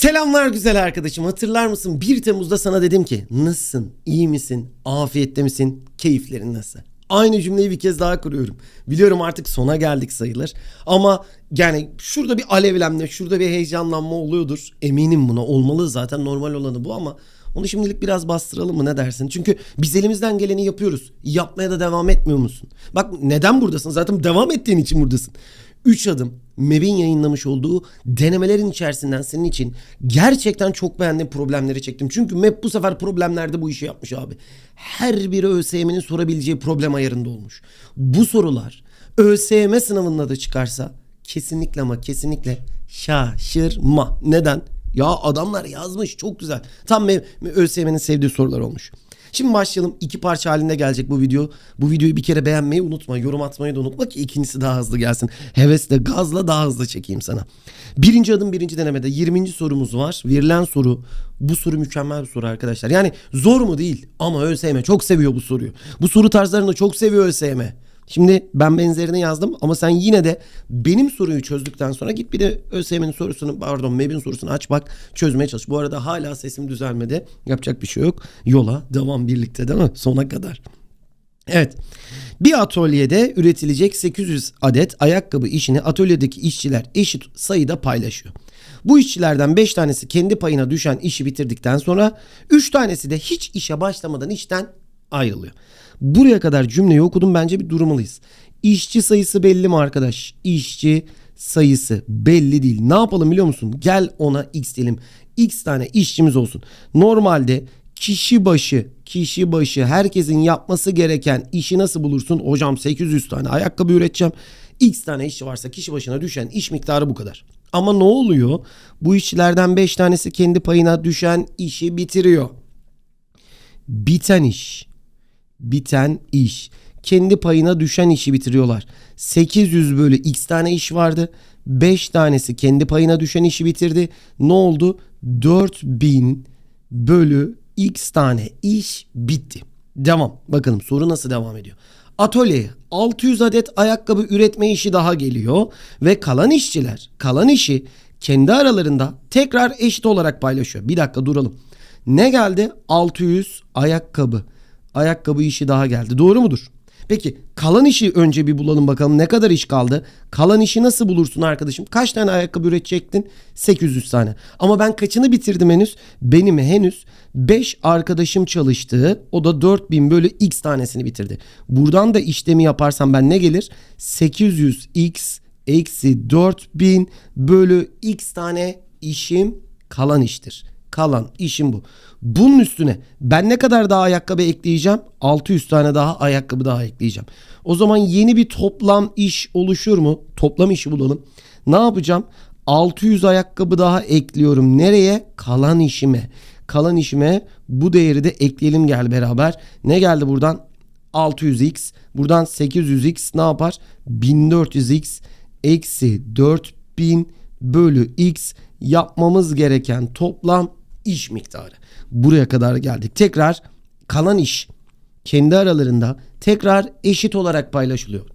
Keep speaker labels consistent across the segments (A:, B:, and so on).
A: Selamlar güzel arkadaşım. Hatırlar mısın? 1 Temmuz'da sana dedim ki nasılsın? İyi misin? Afiyette misin? Keyiflerin nasıl? Aynı cümleyi bir kez daha kuruyorum. Biliyorum artık sona geldik sayılır. Ama yani şurada bir alevlenme, şurada bir heyecanlanma oluyordur. Eminim buna. Olmalı zaten normal olanı bu ama onu şimdilik biraz bastıralım mı ne dersin? Çünkü biz elimizden geleni yapıyoruz. Yapmaya da devam etmiyor musun? Bak neden buradasın? Zaten devam ettiğin için buradasın. 3 adım MEB'in yayınlamış olduğu denemelerin içerisinden senin için gerçekten çok beğendiğim problemleri çektim. Çünkü MEB bu sefer problemlerde bu işi yapmış abi. Her biri ÖSYM'nin sorabileceği problem ayarında olmuş. Bu sorular ÖSYM sınavında da çıkarsa kesinlikle ama kesinlikle şaşırma. Neden? Ya adamlar yazmış çok güzel. Tam ÖSYM'nin sevdiği sorular olmuş. Şimdi başlayalım. İki parça halinde gelecek bu video. Bu videoyu bir kere beğenmeyi unutma. Yorum atmayı da unutma ki ikincisi daha hızlı gelsin. Hevesle, gazla daha hızlı çekeyim sana. Birinci adım birinci denemede 20. sorumuz var. Verilen soru bu soru mükemmel bir soru arkadaşlar. Yani zor mu değil ama ÖSYM çok seviyor bu soruyu. Bu soru tarzlarını çok seviyor ÖSYM. Şimdi ben benzerini yazdım ama sen yine de benim soruyu çözdükten sonra git bir de ÖSYM'nin sorusunu pardon MEB'in sorusunu aç bak çözmeye çalış. Bu arada hala sesim düzelmedi. Yapacak bir şey yok. Yola devam birlikte değil mi? Sona kadar. Evet. Bir atölyede üretilecek 800 adet ayakkabı işini atölyedeki işçiler eşit sayıda paylaşıyor. Bu işçilerden 5 tanesi kendi payına düşen işi bitirdikten sonra 3 tanesi de hiç işe başlamadan işten ayrılıyor. Buraya kadar cümleyi okudum bence bir durmalıyız. İşçi sayısı belli mi arkadaş? İşçi sayısı belli değil. Ne yapalım biliyor musun? Gel ona x diyelim. X tane işçimiz olsun. Normalde kişi başı kişi başı herkesin yapması gereken işi nasıl bulursun? Hocam 800 tane ayakkabı üreteceğim. X tane işçi varsa kişi başına düşen iş miktarı bu kadar. Ama ne oluyor? Bu işçilerden 5 tanesi kendi payına düşen işi bitiriyor. Biten iş. Biten iş. Kendi payına düşen işi bitiriyorlar. 800 bölü x tane iş vardı. 5 tanesi kendi payına düşen işi bitirdi. Ne oldu? 4000 bölü x tane iş bitti. Devam. Bakalım soru nasıl devam ediyor. Atölyeye 600 adet ayakkabı üretme işi daha geliyor ve kalan işçiler kalan işi kendi aralarında tekrar eşit olarak paylaşıyor. Bir dakika duralım. Ne geldi? 600 ayakkabı. Ayakkabı işi daha geldi. Doğru mudur? Peki kalan işi önce bir bulalım bakalım ne kadar iş kaldı? Kalan işi nasıl bulursun arkadaşım? Kaç tane ayakkabı üretecektin? 800 tane. Ama ben kaçını bitirdim henüz? Benim henüz 5 arkadaşım çalıştığı o da 4000 bölü x tanesini bitirdi. Buradan da işlemi yaparsam ben ne gelir? 800x eksi 4000 bölü x tane işim kalan iştir. Kalan işim bu. Bunun üstüne ben ne kadar daha ayakkabı ekleyeceğim? 600 tane daha ayakkabı daha ekleyeceğim. O zaman yeni bir toplam iş oluşur mu? Toplam işi bulalım. Ne yapacağım? 600 ayakkabı daha ekliyorum. Nereye? Kalan işime. Kalan işime bu değeri de ekleyelim gel beraber. Ne geldi buradan? 600x. Buradan 800x ne yapar? 1400x eksi 4000 bölü x yapmamız gereken toplam iş miktarı. Buraya kadar geldik. Tekrar kalan iş kendi aralarında tekrar eşit olarak paylaşılıyor.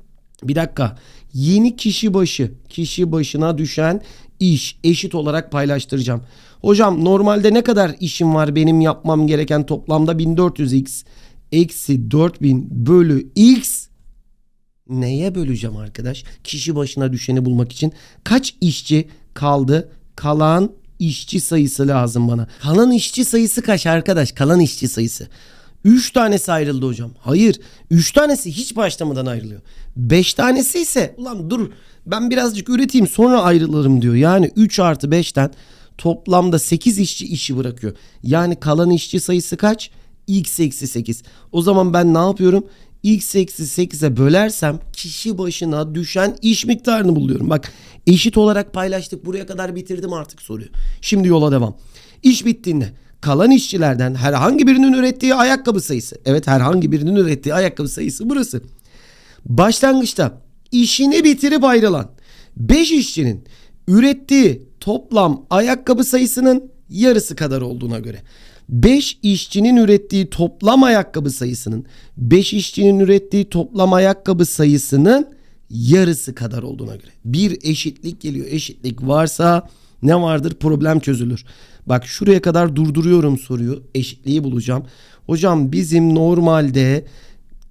A: Bir dakika. Yeni kişi başı, kişi başına düşen iş eşit olarak paylaştıracağım. Hocam normalde ne kadar işim var benim yapmam gereken toplamda 1400x eksi 4000 bölü x neye böleceğim arkadaş? Kişi başına düşeni bulmak için kaç işçi kaldı? Kalan işçi sayısı lazım bana. Kalan işçi sayısı kaç arkadaş? Kalan işçi sayısı. 3 tanesi ayrıldı hocam. Hayır. 3 tanesi hiç başlamadan ayrılıyor. 5 tanesi ise ulan dur ben birazcık üreteyim sonra ayrılırım diyor. Yani 3 artı 5'ten toplamda 8 işçi işi bırakıyor. Yani kalan işçi sayısı kaç? X eksi 8. O zaman ben ne yapıyorum? X eksi 8'e bölersem kişi başına düşen iş miktarını buluyorum. Bak eşit olarak paylaştık. Buraya kadar bitirdim artık soruyu. Şimdi yola devam. İş bittiğinde kalan işçilerden herhangi birinin ürettiği ayakkabı sayısı. Evet herhangi birinin ürettiği ayakkabı sayısı burası. Başlangıçta işini bitirip ayrılan 5 işçinin ürettiği toplam ayakkabı sayısının yarısı kadar olduğuna göre 5 işçinin ürettiği toplam ayakkabı sayısının 5 işçinin ürettiği toplam ayakkabı sayısının yarısı kadar olduğuna göre bir eşitlik geliyor. Eşitlik varsa Ne vardır? Problem çözülür. Bak şuraya kadar durduruyorum soruyu. Eşitliği bulacağım. Hocam bizim normalde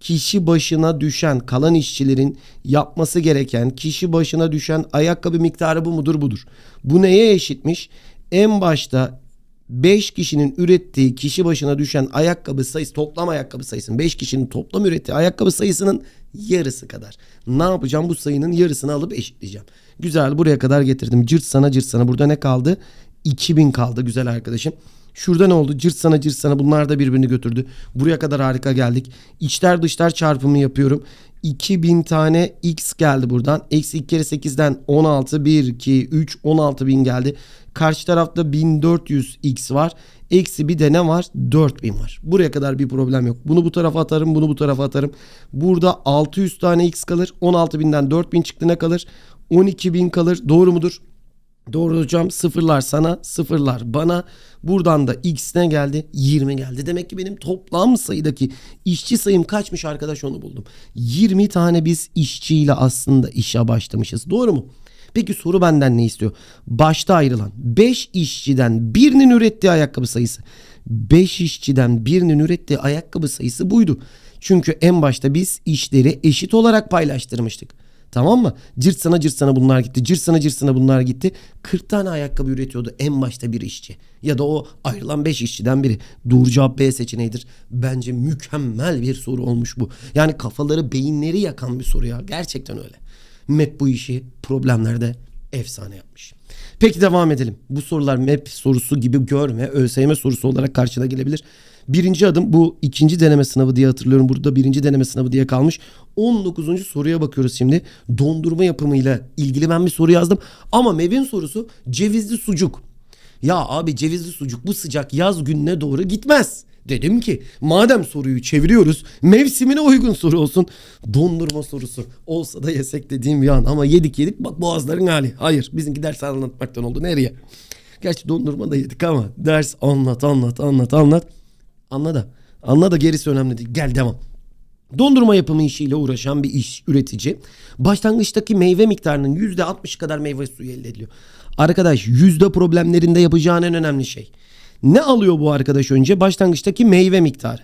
A: kişi başına düşen kalan işçilerin yapması gereken kişi başına düşen ayakkabı miktarı bu mudur budur. Bu neye eşitmiş? En başta 5 kişinin ürettiği kişi başına düşen ayakkabı sayısı toplam ayakkabı sayısının 5 kişinin toplam ürettiği ayakkabı sayısının yarısı kadar. Ne yapacağım? Bu sayının yarısını alıp eşitleyeceğim. Güzel buraya kadar getirdim. Cırt sana cırt sana burada ne kaldı? 2000 kaldı güzel arkadaşım. Şurada ne oldu? Cırt sana cırt sana bunlar da birbirini götürdü. Buraya kadar harika geldik. İçler dışlar çarpımı yapıyorum. 2000 tane x geldi buradan. Eksi 2 kere 8'den 16, 1, 2, 3, 16 bin geldi. Karşı tarafta 1400 x var. Eksi bir de ne var? 4000 var. Buraya kadar bir problem yok. Bunu bu tarafa atarım, bunu bu tarafa atarım. Burada 600 tane x kalır. 16.000'den 4000 çıktı ne kalır? 12.000 kalır. Doğru mudur? Doğru hocam sıfırlar sana sıfırlar bana buradan da x ne geldi 20 geldi demek ki benim toplam sayıdaki işçi sayım kaçmış arkadaş onu buldum 20 tane biz işçiyle aslında işe başlamışız doğru mu? Peki soru benden ne istiyor? Başta ayrılan 5 işçiden birinin ürettiği ayakkabı sayısı 5 işçiden birinin ürettiği ayakkabı sayısı buydu. Çünkü en başta biz işleri eşit olarak paylaştırmıştık. Tamam mı? Cırt sana cırt sana bunlar gitti. Cırt sana cırt sana bunlar gitti. 40 tane ayakkabı üretiyordu en başta bir işçi. Ya da o ayrılan 5 işçiden biri. Doğru cevap B seçeneğidir. Bence mükemmel bir soru olmuş bu. Yani kafaları beyinleri yakan bir soru ya. Gerçekten öyle. MEP bu işi problemlerde efsane yapmış. Peki devam edelim. Bu sorular MEP sorusu gibi görme. ÖSYM sorusu olarak karşına gelebilir. Birinci adım bu ikinci deneme sınavı diye hatırlıyorum. Burada birinci deneme sınavı diye kalmış. 19. soruya bakıyoruz şimdi. Dondurma yapımıyla ilgili ben bir soru yazdım. Ama MEB'in sorusu cevizli sucuk. Ya abi cevizli sucuk bu sıcak yaz gününe doğru gitmez. Dedim ki madem soruyu çeviriyoruz mevsimine uygun soru olsun. Dondurma sorusu olsa da yesek dediğim bir an ama yedik yedik bak boğazların hali. Hayır bizimki ders anlatmaktan oldu nereye? Gerçi dondurma da yedik ama ders anlat anlat anlat anlat. Anla da anla da gerisi önemli değil gel devam. Dondurma yapımı işiyle uğraşan bir iş üretici başlangıçtaki meyve miktarının %60 kadar meyve suyu elde ediliyor. Arkadaş yüzde problemlerinde yapacağın en önemli şey. Ne alıyor bu arkadaş önce? Başlangıçtaki meyve miktarı.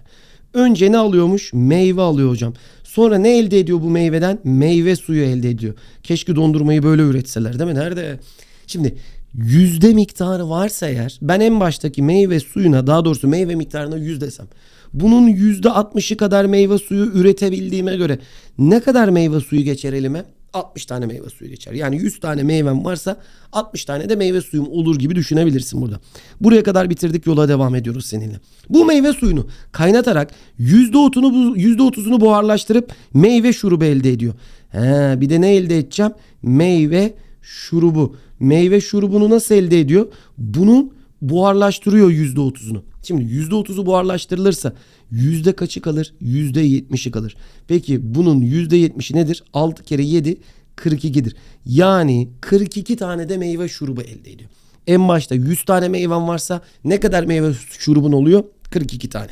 A: Önce ne alıyormuş? Meyve alıyor hocam. Sonra ne elde ediyor bu meyveden? Meyve suyu elde ediyor. Keşke dondurmayı böyle üretseler değil mi? Nerede? Şimdi yüzde miktarı varsa eğer ben en baştaki meyve suyuna daha doğrusu meyve miktarına yüz desem. Bunun yüzde altmışı kadar meyve suyu üretebildiğime göre ne kadar meyve suyu geçer elime? 60 tane meyve suyu geçer. Yani 100 tane meyvem varsa 60 tane de meyve suyum olur gibi düşünebilirsin burada. Buraya kadar bitirdik yola devam ediyoruz seninle. Bu meyve suyunu kaynatarak %30'unu %30'unu buharlaştırıp meyve şurubu elde ediyor. He, bir de ne elde edeceğim? Meyve şurubu. Meyve şurubunu nasıl elde ediyor? Bunun buharlaştırıyor %30'unu. Şimdi %30'u buharlaştırılırsa yüzde kaçı kalır? Yüzde 70'i kalır. Peki bunun yüzde 70'i nedir? 6 kere 7 42'dir. Yani 42 tane de meyve şurubu elde ediyor. En başta 100 tane meyven varsa ne kadar meyve şurubun oluyor? 42 tane.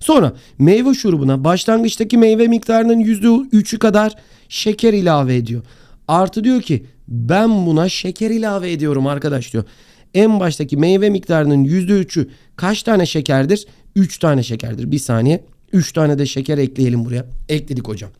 A: Sonra meyve şurubuna başlangıçtaki meyve miktarının %3'ü kadar şeker ilave ediyor. Artı diyor ki ben buna şeker ilave ediyorum arkadaş diyor. En baştaki meyve miktarının %3'ü kaç tane şekerdir? 3 tane şekerdir. Bir saniye. 3 tane de şeker ekleyelim buraya. Ekledik hocam.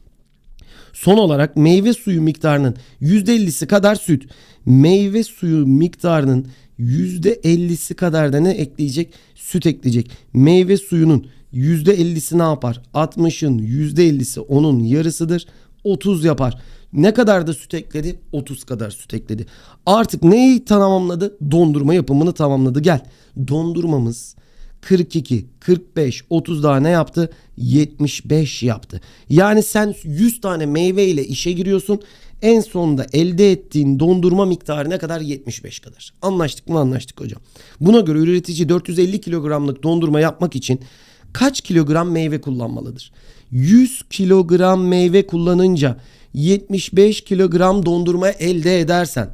A: Son olarak meyve suyu miktarının %50'si kadar süt. Meyve suyu miktarının %50'si kadar da ne ekleyecek? Süt ekleyecek. Meyve suyunun %50'si ne yapar? 60'ın %50'si onun yarısıdır. 30 yapar. Ne kadar da süt ekledi? 30 kadar süt ekledi. Artık neyi tamamladı? Dondurma yapımını tamamladı. Gel. Dondurmamız 42, 45, 30 daha ne yaptı? 75 yaptı. Yani sen 100 tane meyve ile işe giriyorsun. En sonunda elde ettiğin dondurma miktarı ne kadar? 75 kadar. Anlaştık mı? Anlaştık hocam. Buna göre üretici 450 kilogramlık dondurma yapmak için kaç kilogram meyve kullanmalıdır? 100 kilogram meyve kullanınca 75 kilogram dondurma elde edersen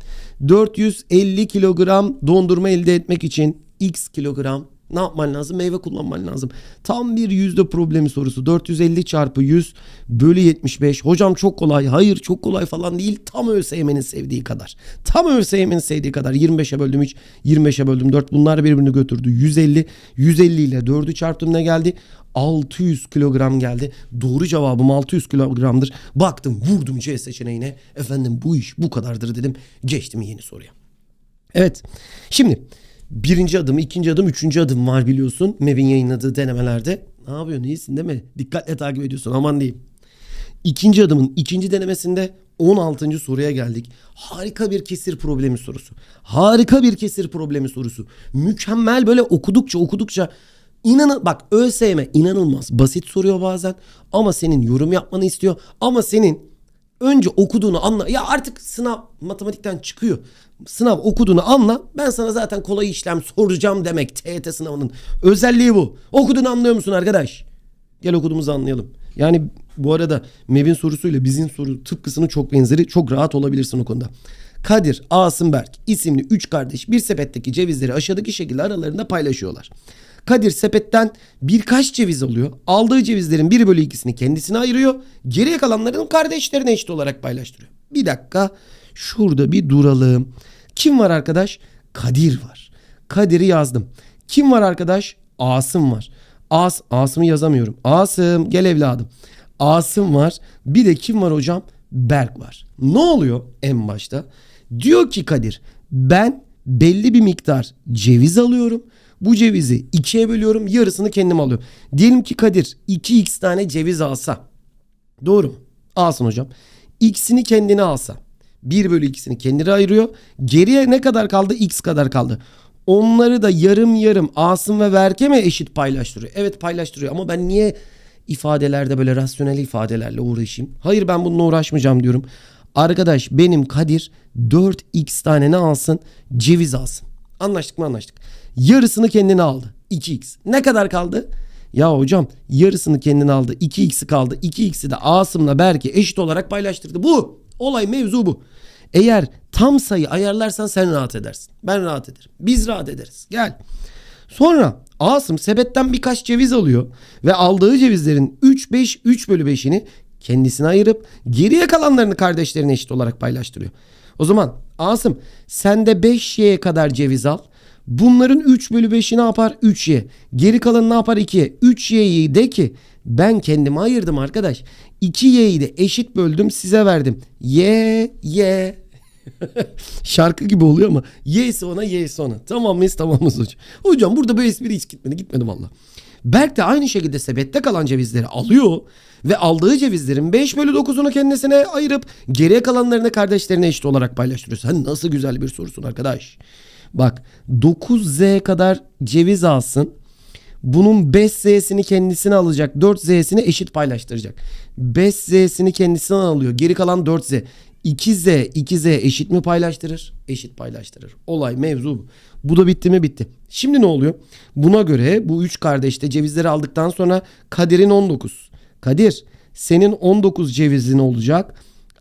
A: 450 kilogram dondurma elde etmek için x kilogram Ne yapman lazım? Meyve kullanman lazım. Tam bir yüzde problemi sorusu. 450 çarpı 100 bölü 75. Hocam çok kolay. Hayır çok kolay falan değil. Tam ÖSYM'nin sevdiği kadar. Tam ÖSYM'nin sevdiği kadar. 25'e böldüm 3, 25'e böldüm 4. Bunlar birbirini götürdü. 150. 150 ile 4'ü çarptım ne geldi? 600 kilogram geldi. Doğru cevabım 600 kilogramdır. Baktım vurdum C seçeneğine. Efendim bu iş bu kadardır dedim. Geçtim yeni soruya. Evet. Şimdi birinci adım, ikinci adım, üçüncü adım var biliyorsun. MEB'in yayınladığı denemelerde. Ne yapıyorsun? İyisin değil mi? Dikkatle takip ediyorsun. Aman diyeyim. İkinci adımın ikinci denemesinde 16. soruya geldik. Harika bir kesir problemi sorusu. Harika bir kesir problemi sorusu. Mükemmel böyle okudukça okudukça İnanın bak ÖSYM inanılmaz basit soruyor bazen ama senin yorum yapmanı istiyor ama senin önce okuduğunu anla ya artık sınav matematikten çıkıyor. Sınav okuduğunu anla ben sana zaten kolay işlem soracağım demek TYT sınavının özelliği bu. Okuduğunu anlıyor musun arkadaş? Gel okuduğumuzu anlayalım. Yani bu arada Mev'in sorusuyla bizim soru tıpkısının çok benzeri çok rahat olabilirsin o konuda. Kadir, Asım Berk isimli üç kardeş bir sepetteki cevizleri aşağıdaki şekilde aralarında paylaşıyorlar. Kadir sepetten birkaç ceviz alıyor. Aldığı cevizlerin 1 bölü 2'sini kendisine ayırıyor. Geriye kalanlarını kardeşlerine eşit olarak paylaştırıyor. Bir dakika şurada bir duralım. Kim var arkadaş? Kadir var. Kadir'i yazdım. Kim var arkadaş? Asım var. As, Asım'ı yazamıyorum. Asım gel evladım. Asım var. Bir de kim var hocam? Berk var. Ne oluyor en başta? Diyor ki Kadir ben belli bir miktar ceviz alıyorum. Bu cevizi ikiye bölüyorum yarısını kendim alıyorum. Diyelim ki Kadir 2x tane ceviz alsa. Doğru mu? Alsın hocam. X'ini kendine alsa. 1 bölü 2'sini kendine ayırıyor. Geriye ne kadar kaldı? X kadar kaldı. Onları da yarım yarım Asım ve Berke mi eşit paylaştırıyor? Evet paylaştırıyor ama ben niye ifadelerde böyle rasyonel ifadelerle uğraşayım? Hayır ben bununla uğraşmayacağım diyorum. Arkadaş benim Kadir 4x tane ne alsın? Ceviz alsın. Anlaştık mı anlaştık. Yarısını kendine aldı. 2x. Ne kadar kaldı? Ya hocam yarısını kendine aldı. 2x'i kaldı. 2x'i de Asım'la Berke eşit olarak paylaştırdı. Bu. Olay mevzu bu. Eğer tam sayı ayarlarsan sen rahat edersin. Ben rahat ederim. Biz rahat ederiz. Gel. Sonra Asım sepetten birkaç ceviz alıyor ve aldığı cevizlerin 3 5 3 bölü 5'ini kendisine ayırıp geriye kalanlarını kardeşlerine eşit olarak paylaştırıyor. O zaman Asım sen de 5y'ye kadar ceviz al. Bunların 3 bölü 5'i ne yapar? 3y. Geri kalanı ne yapar? 2. 3y'yi de ki ben kendime ayırdım arkadaş. 2y'yi de eşit böldüm size verdim. Y, y. Şarkı gibi oluyor ama y'si ona y'si ona. Tamam mıyız? Tamamız hocam. Hocam burada bu espri hiç gitmedi. Gitmedi valla. Berk de aynı şekilde sepette kalan cevizleri alıyor ve aldığı cevizlerin 5 bölü 9'unu kendisine ayırıp geriye kalanlarını kardeşlerine eşit olarak paylaştırıyor. Sen nasıl güzel bir sorusun arkadaş. Bak 9Z kadar ceviz alsın. Bunun 5Z'sini kendisine alacak. 4Z'sini eşit paylaştıracak. 5Z'sini kendisine alıyor. Geri kalan 4Z. 2Z 2Z eşit mi paylaştırır? Eşit paylaştırır. Olay mevzu bu. Bu da bitti mi bitti. Şimdi ne oluyor? Buna göre bu 3 kardeş de cevizleri aldıktan sonra Kadir'in 19. Kadir senin 19 cevizin olacak.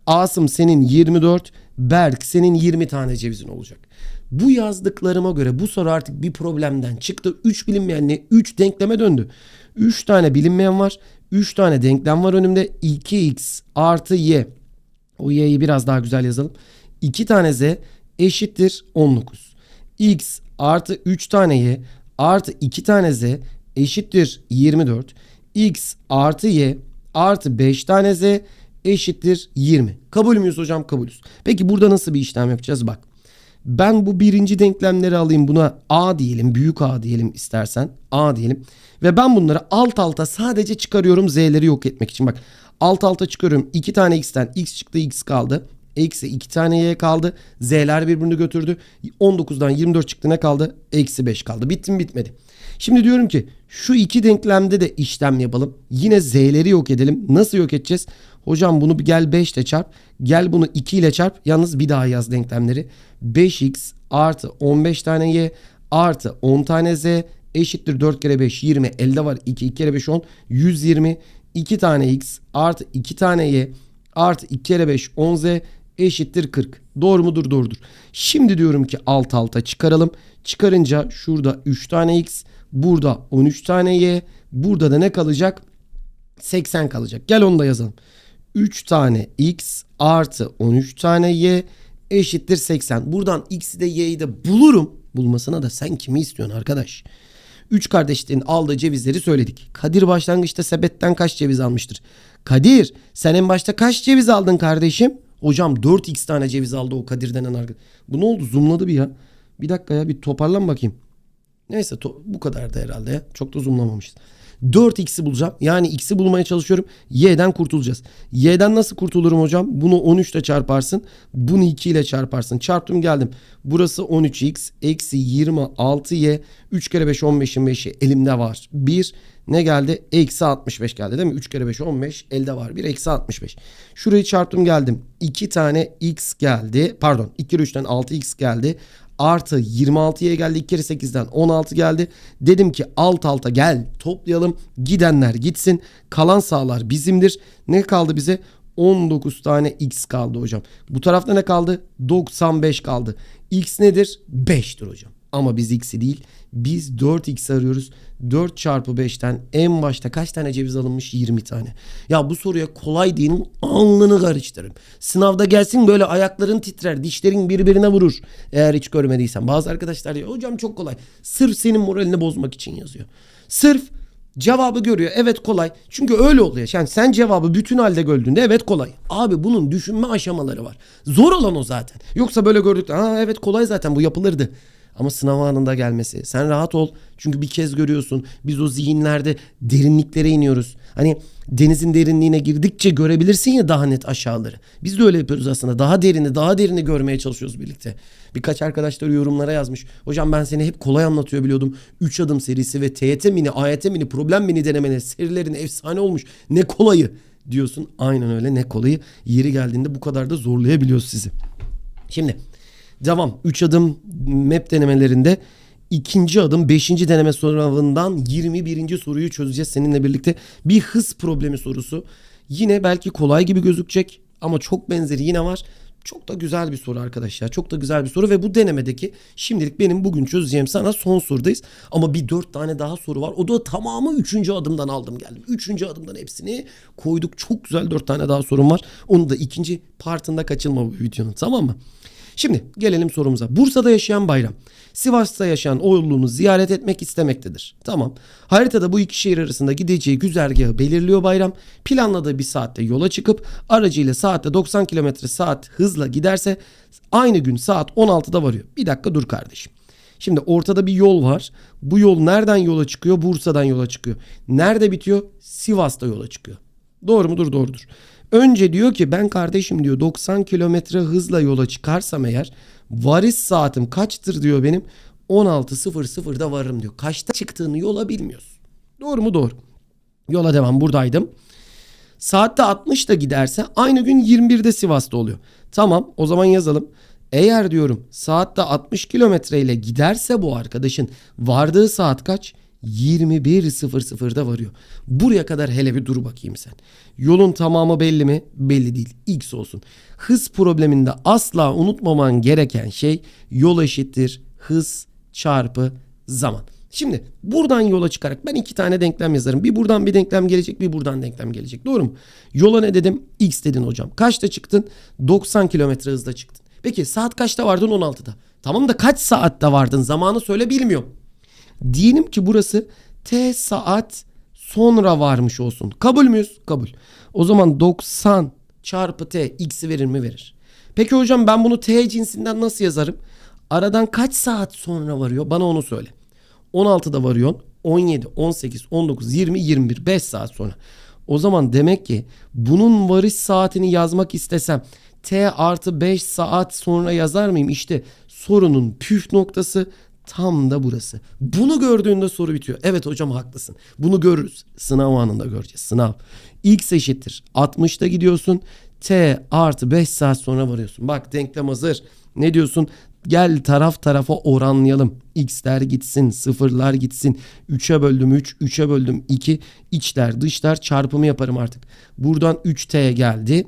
A: Asım senin 24. Berk senin 20 tane cevizin olacak. Bu yazdıklarıma göre bu soru artık bir problemden çıktı. 3 bilinmeyenle 3 denkleme döndü. 3 tane bilinmeyen var. 3 tane denklem var önümde. 2x artı y. O y'yi biraz daha güzel yazalım. 2 tane z eşittir 19. x artı 3 tane y artı 2 tane z eşittir 24. x artı y artı 5 tane z eşittir 20. Kabul müyüz hocam? Kabulüz. Peki burada nasıl bir işlem yapacağız? Bak. Ben bu birinci denklemleri alayım buna A diyelim büyük A diyelim istersen A diyelim. Ve ben bunları alt alta sadece çıkarıyorum Z'leri yok etmek için. Bak alt alta çıkarıyorum 2 tane X'ten X çıktı X kaldı. Eksi 2 tane Y kaldı. Z'ler birbirini götürdü. 19'dan 24 çıktı ne kaldı? Eksi 5 kaldı. Bitti mi bitmedi. Şimdi diyorum ki şu iki denklemde de işlem yapalım. Yine z'leri yok edelim. Nasıl yok edeceğiz? Hocam bunu bir gel 5 ile çarp. Gel bunu 2 ile çarp. Yalnız bir daha yaz denklemleri. 5x artı 15 tane y artı 10 tane z eşittir 4 kere 5 20. Elde var 2. 2 kere 5 10. 120. 2 tane x artı 2 tane y artı 2 kere 5 10z eşittir 40. Doğru mudur? Doğrudur. Şimdi diyorum ki alt alta çıkaralım. Çıkarınca şurada 3 tane x, burada 13 tane y, burada da ne kalacak? 80 kalacak. Gel onu da yazalım. 3 tane x artı 13 tane y eşittir 80. Buradan x'i de y'yi de bulurum. Bulmasına da sen kimi istiyorsun arkadaş? Üç kardeşlerin aldığı cevizleri söyledik. Kadir başlangıçta sepetten kaç ceviz almıştır? Kadir sen en başta kaç ceviz aldın kardeşim? Hocam 4x tane ceviz aldı o Kadir denen arkadaş. Bu ne oldu? Zoomladı bir ya. Bir dakika ya bir toparlan bakayım. Neyse to- bu kadar da herhalde ya. Çok da zoomlamamışız. 4x'i bulacağım. Yani x'i bulmaya çalışıyorum. Y'den kurtulacağız. Y'den nasıl kurtulurum hocam? Bunu 13 ile çarparsın. Bunu 2 ile çarparsın. Çarptım geldim. Burası 13x eksi 26y. 3 kere 5 15'in 5'i elimde var. 1 ne geldi? Eksi 65 geldi değil mi? 3 kere 5 15 elde var. 1 eksi 65. Şurayı çarptım geldim. 2 tane x geldi. Pardon 2 kere 3'ten 6x geldi artı 26'ya geldi 2 kere 8'den 16 geldi. Dedim ki alt alta gel toplayalım gidenler gitsin kalan sağlar bizimdir. Ne kaldı bize? 19 tane x kaldı hocam. Bu tarafta ne kaldı? 95 kaldı. X nedir? 5'tir hocam. Ama biz x'i değil biz 4x arıyoruz. 4 çarpı 5'ten en başta kaç tane ceviz alınmış? 20 tane. Ya bu soruya kolay diyelim alnını karıştırırım. Sınavda gelsin böyle ayakların titrer, dişlerin birbirine vurur. Eğer hiç görmediysen. Bazı arkadaşlar diyor hocam çok kolay. Sırf senin moralini bozmak için yazıyor. Sırf Cevabı görüyor. Evet kolay. Çünkü öyle oluyor. Yani sen cevabı bütün halde gördüğünde evet kolay. Abi bunun düşünme aşamaları var. Zor olan o zaten. Yoksa böyle gördük. Aa evet kolay zaten bu yapılırdı. Ama sınav anında gelmesi. Sen rahat ol. Çünkü bir kez görüyorsun. Biz o zihinlerde derinliklere iniyoruz. Hani denizin derinliğine girdikçe görebilirsin ya daha net aşağıları. Biz de öyle yapıyoruz aslında. Daha derini, daha derini görmeye çalışıyoruz birlikte. Birkaç arkadaşlar yorumlara yazmış. Hocam ben seni hep kolay anlatıyor biliyordum. 3 adım serisi ve TYT mini, AYT mini, problem mini denemeleri serilerin efsane olmuş. Ne kolayı diyorsun. Aynen öyle ne kolayı. Yeri geldiğinde bu kadar da zorlayabiliyoruz sizi. Şimdi Devam. 3 adım map denemelerinde ikinci adım 5. deneme sınavından 21. soruyu çözeceğiz seninle birlikte. Bir hız problemi sorusu. Yine belki kolay gibi gözükecek ama çok benzeri yine var. Çok da güzel bir soru arkadaşlar. Çok da güzel bir soru ve bu denemedeki şimdilik benim bugün çözeceğim sana son sorudayız. Ama bir dört tane daha soru var. O da tamamı üçüncü adımdan aldım geldim. Üçüncü adımdan hepsini koyduk. Çok güzel dört tane daha sorum var. Onu da ikinci partında kaçılma bu videonun tamam mı? Şimdi gelelim sorumuza. Bursa'da yaşayan Bayram, Sivas'ta yaşayan oğlunu ziyaret etmek istemektedir. Tamam. Haritada bu iki şehir arasında gideceği güzergahı belirliyor Bayram. Planladığı bir saatte yola çıkıp aracıyla saatte 90 km saat hızla giderse aynı gün saat 16'da varıyor. Bir dakika dur kardeşim. Şimdi ortada bir yol var. Bu yol nereden yola çıkıyor? Bursa'dan yola çıkıyor. Nerede bitiyor? Sivas'ta yola çıkıyor. Doğru mudur? Doğrudur. Önce diyor ki ben kardeşim diyor 90 kilometre hızla yola çıkarsam eğer varis saatim kaçtır diyor benim 16.00'da varırım diyor. Kaçta çıktığını yola bilmiyoruz. Doğru mu? Doğru. Yola devam buradaydım. Saatte 60 da giderse aynı gün 21'de Sivas'ta oluyor. Tamam o zaman yazalım. Eğer diyorum saatte 60 kilometre ile giderse bu arkadaşın vardığı saat kaç? 21.00'da varıyor. Buraya kadar hele bir dur bakayım sen. Yolun tamamı belli mi? Belli değil. X olsun. Hız probleminde asla unutmaman gereken şey yol eşittir hız çarpı zaman. Şimdi buradan yola çıkarak ben iki tane denklem yazarım. Bir buradan bir denklem gelecek bir buradan denklem gelecek. Doğru mu? Yola ne dedim? X dedin hocam. Kaçta çıktın? 90 kilometre hızda çıktın. Peki saat kaçta vardın? 16'da. Tamam da kaç saatte vardın? Zamanı söyle bilmiyorum. Diyelim ki burası T saat sonra varmış olsun. Kabul müyüz? Kabul. O zaman 90 çarpı T x'i verir mi? Verir. Peki hocam ben bunu T cinsinden nasıl yazarım? Aradan kaç saat sonra varıyor? Bana onu söyle. 16'da varıyorsun. 17, 18, 19, 20, 21. 5 saat sonra. O zaman demek ki bunun varış saatini yazmak istesem T artı 5 saat sonra yazar mıyım? İşte sorunun püf noktası tam da burası. Bunu gördüğünde soru bitiyor. Evet hocam haklısın. Bunu görürüz. Sınav anında göreceğiz. Sınav. X eşittir. 60'ta gidiyorsun. T artı 5 saat sonra varıyorsun. Bak denklem hazır. Ne diyorsun? Gel taraf tarafa oranlayalım. X'ler gitsin, sıfırlar gitsin. 3'e böldüm 3, 3'e böldüm 2. İçler, dışlar çarpımı yaparım artık. Buradan 3T geldi.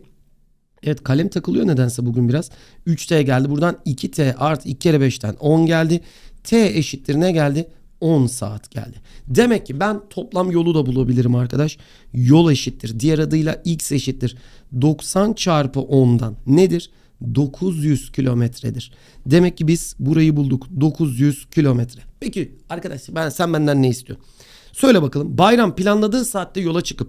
A: Evet kalem takılıyor nedense bugün biraz. 3T geldi. Buradan 2T artı 2 kere 5'ten 10 geldi. T eşittir ne geldi? 10 saat geldi. Demek ki ben toplam yolu da bulabilirim arkadaş. Yol eşittir. Diğer adıyla x eşittir. 90 çarpı 10'dan nedir? 900 kilometredir. Demek ki biz burayı bulduk. 900 kilometre. Peki arkadaş ben sen benden ne istiyorsun? Söyle bakalım. Bayram planladığı saatte yola çıkıp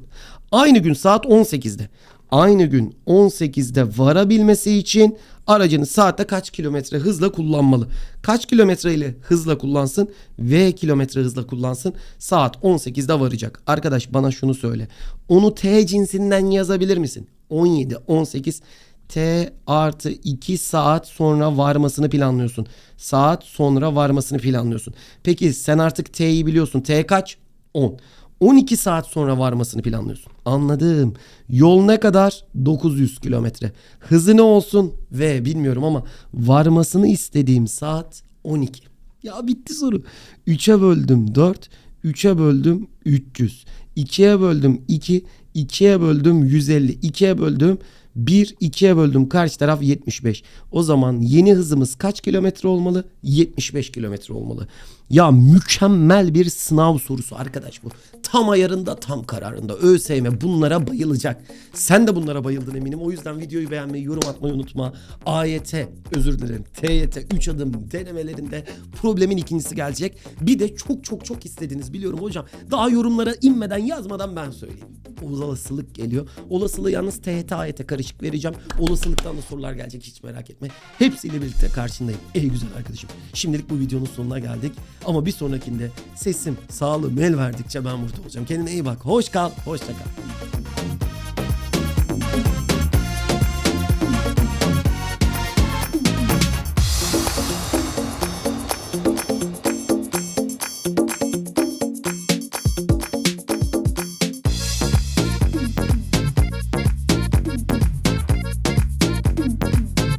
A: aynı gün saat 18'de aynı gün 18'de varabilmesi için aracını saatte kaç kilometre hızla kullanmalı? Kaç kilometre ile hızla kullansın? V kilometre hızla kullansın. Saat 18'de varacak. Arkadaş bana şunu söyle. Onu T cinsinden yazabilir misin? 17, 18 T artı 2 saat sonra varmasını planlıyorsun. Saat sonra varmasını planlıyorsun. Peki sen artık T'yi biliyorsun. T kaç? 10. 12 saat sonra varmasını planlıyorsun. Anladım. Yol ne kadar? 900 kilometre. Hızı ne olsun? Ve bilmiyorum ama varmasını istediğim saat 12. Ya bitti soru. 3'e böldüm 4. 3'e böldüm 300. 2'ye böldüm 2. 2'ye böldüm 150. 2'ye böldüm 1 2'ye böldüm karşı taraf 75. O zaman yeni hızımız kaç kilometre olmalı? 75 kilometre olmalı. Ya mükemmel bir sınav sorusu arkadaş bu. Tam ayarında tam kararında. ÖSYM bunlara bayılacak. Sen de bunlara bayıldın eminim. O yüzden videoyu beğenmeyi, yorum atmayı unutma. AYT özür dilerim. TYT 3 adım denemelerinde problemin ikincisi gelecek. Bir de çok çok çok istediniz biliyorum hocam. Daha yorumlara inmeden yazmadan ben söyleyeyim. Olasılık geliyor. Olasılığı yalnız TYT AYT karışık vereceğim. Olasılıktan da sorular gelecek hiç merak etme. Hepsiyle birlikte karşındayım. Ey güzel arkadaşım. Şimdilik bu videonun sonuna geldik. Ama bir sonrakinde sesim, sağlığım el verdikçe ben burada olacağım. Kendine iyi bak. Hoş kal. Hoşça kal.